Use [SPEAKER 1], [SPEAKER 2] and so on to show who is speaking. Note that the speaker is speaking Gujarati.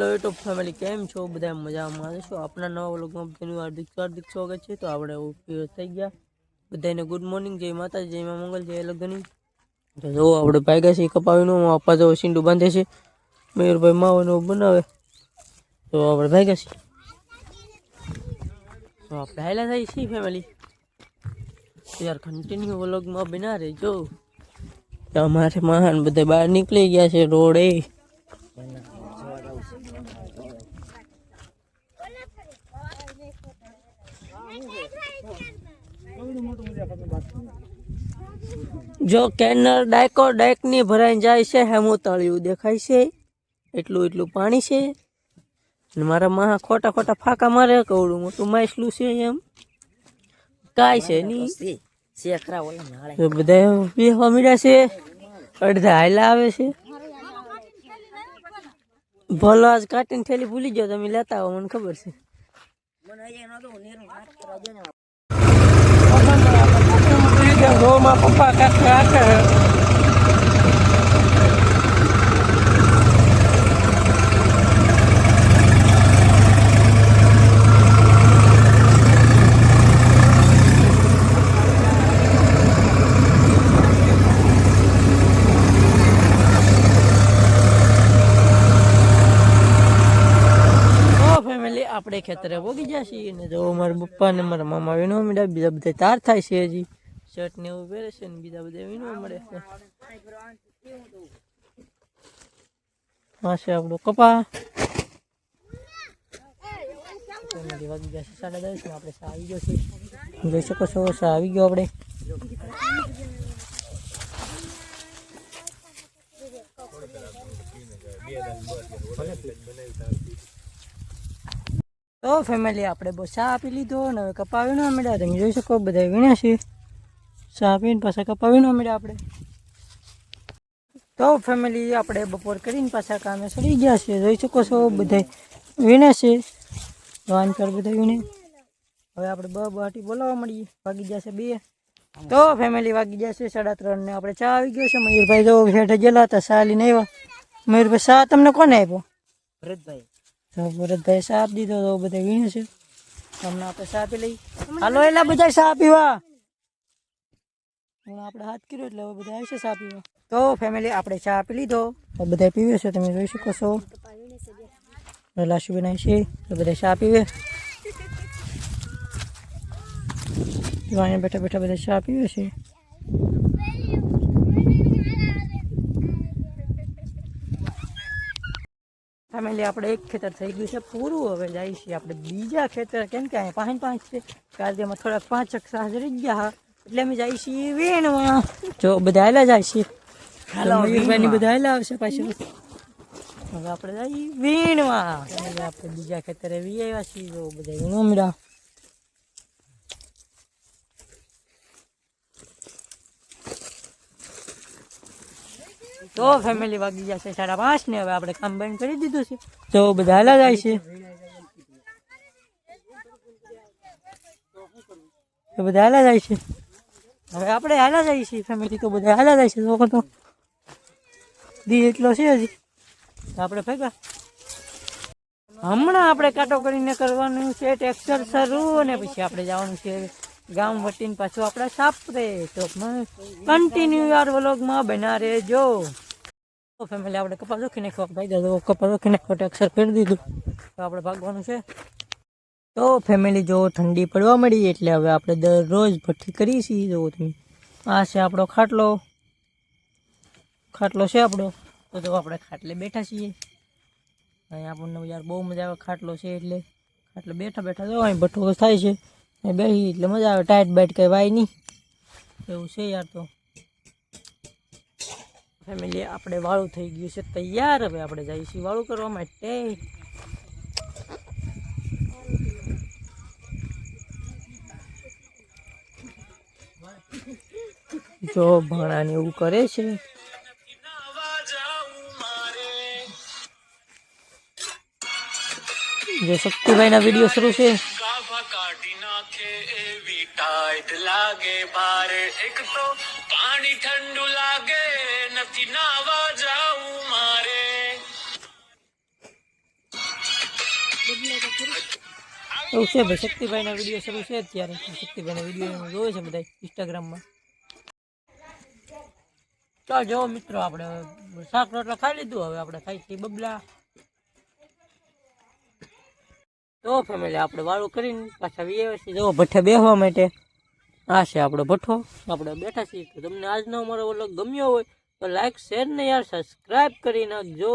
[SPEAKER 1] હેલો યુટ્યુબ ફેમિલી કેમ છો? બધા મજામાં છો. આપણા નવા વ્લોગમાં બધાનું હાર્દિક હાર્દિક સ્વાગત છે? તો આપણે ઉપયોગ થઈ ગયા. બધાને ગુડ મોર્નિંગ જય માતાજી, જય મા મંગલ, જય લગ્ની તો જો આપણે ભાગ્યા છે કપાવીનું આપા જો સીંડું બાંધે છે. મયુરભાઈ માવાનું બનાવે તો આપણે ભાગ્યા છીએ. તો આપણે હાઈલા થઈ છીએ ફેમિલી યાર કન્ટિન્યુ વ્લોગમાં બના રહેજો અમારે મહાન બધા બહાર નીકળી ગયા છે રોડે. જો કેનર ડાયકો ડાયકની ભરાઈને જાય છે, હેમો તળિયું દેખાય છે. એટલું એટલું પાણી છે. અને મારા માં ખોટા ખોટા ફાકા મારે, કવડું મોટું માછલું છે એમ. કાંઈ છે નહીં. બધા બેહવા મળ્યા છે. અડધા હાયલા આવે છે. ભલો આજ કાટીને થેલી ભૂલી જાઓ તમે લેતા આવો, મને ખબર છે.
[SPEAKER 2] કરવા દે
[SPEAKER 1] પપ્પા આખે ફેમિલી આપણે ખેતરે પોગી જશે ને જો મારા પપ્પા ને મારા મામા વિનો બીજા બધા તાર થાય છે હજી. શર્ટ ને એવું પહેરે છે ને બીજા બધા વિનવા મળે છે. હા છે આપણો કપા. વાગી છે સાડા દસ આપણે સા આવી ગયો છે. જોઈ શકો છો સા આવી ગયો આપણે. તો ફેમિલી આપણે બહુ ચા આપી લીધો અને હવે કપા વીણવા મળ્યા તમે જોઈ શકો બધા વીણ્યા છે. ચા પીને પાછા કપા વીણવા મળ્યા આપણે. તો ફેમિલી આપણે બપોર કરીને પાછા કામે ચડી ગયા છે. જોઈ શકો છો બધા વીણે છે. વાન પર બધા વીણે. હવે આપણે બ બાટી બોલાવવા મળીએ વાગી ગયા છે બે. તો ફેમિલી વાગી ગયા છે સાડા ત્રણ ને આપણે ચા આવી ગયો છે. મયુરભાઈ જો હેઠે ગયેલા હતા ચા લઈને આવ્યા. મયુરભાઈ ચા તમને કોને આપ્યો?
[SPEAKER 2] ભરતભાઈ.
[SPEAKER 1] તો ભરતભાઈ ચા આપી દીધો તો બધા વીણે છે. તમને આપણે ચા આપી લઈ. હાલો એલા બધા ચા પીવા હમણાં આપણે હાથ કર્યો એટલે હવે બધા આવશે ચા પીવા. તો ફેમિલી આપણે ચા આપી લીધો. બધા પીવે છે, તમે જોઈ શકો છો. લાશુ બનાવી છે તો બધા ચા પીવે. બેઠા બેઠા બધા ચા પીવે છે. ફેમિલી આપણે એક ખેતર થઈ ગયું છે, પૂરું હવે જાય છે આપણે બીજા ખેતર. કેમ કે અહીંયા પાંચ પાંચ છે. કાલે એમાં થોડાક પાંચ એક હાજરી ગયા. એટલે અમે જાય છીએ વીણમાં જો બધા હાલા જાય છે. મયુરભાઈની બધા હાલા આવશે પાછું. હવે આપણે જઈએ વીણમાં આપણે બીજા ખેતરે વી આવ્યા છીએ જો બધા વીણવા મળ્યા તો ફેમિલી વાગી જશે સાડા પાંચ ને હવે આપણે કામ બંધ કરી દીધું છે. તો બધા હાલા જાય છે. તો બધા હાલા જાય છે. હવે આપણે હાલા જાય છીએ ફેમિલી તો બધા હાલા જાય છે, લોકો તો દી એટલો છે હજી આપણે ભેગા. હમણાં આપણે કાંટો કરીને કરવાનું છે ટેક્સર શરૂ અને પછી આપણે જવાનું છે ગામ વટીને પાછું આપણે સાપરે તો કન્ટિન્યુ યાર વ્લોગમાં બના રહેજો ફેમિલી આપણે કપા જોખી નાખવા ભાઈ દાદો કપા જોખી નાખવા ટેક્સર કરી દીધું. તો આપણે ભાગવાનું છે. તો ફેમિલી જો ઠંડી પડવા મળી એટલે હવે આપણે દરરોજ ભઠ્ઠી કરીએ છીએ જો તમે. આ છે આપણો ખાટલો. ખાટલો છે આપણો. તો જો આપણે ખાટલે બેઠા છીએ. અહીં આપણને યાર બહુ મજા આવે ખાટલો છે એટલે. ખાટલે બેઠા બેઠા જો અહીં ભઠ્ઠો થાય છે. અહીં બેસી એટલે મજા આવે. ટાઈટ બાઈટ કંઈ વાય નહીં. એવું છે યાર તો. ફેમિલી આપણે વાળું થઈ ગયું છે. તૈયાર. હવે આપણે જઈએ છીએ વાળું કરવા માટે. જો ભાણાને એવું કરે છે? જે શક્તિભાઈના વીડિયો શરૂ છે.
[SPEAKER 3] ગાભા કાઢી નાખે એવી ટાઈટ લાગે બારે એક તો પાણી ઠંડુ લાગે નથી નાવા જાવું મારે
[SPEAKER 1] એવું છે ભાઈ, શક્તિભાઈના વીડિયો શરૂ છે અત્યારે. શક્તિભાઈના વીડિયો જોવે છે બધા ઇન્સ્ટાગ્રામમાં ચાલ જો મિત્રો, આપણે શાક રોટલા ખાઈ લીધું. હવે આપણે ખાઈ છીએ બબલા. તો ફેમિલી આપણે વાળું કરીને પાછા વીએ છીએ. જો, ભઠ્ઠે બેસવા માટે. આ છે આપણો ભઠ્ઠો. આપણે બેઠા છીએ. તો તમને આજનો અમારો ઓલો ગમ્યો હોય, તો લાઈક, શેર ને યાર સબસ્ક્રાઈબ કરી નાખજો.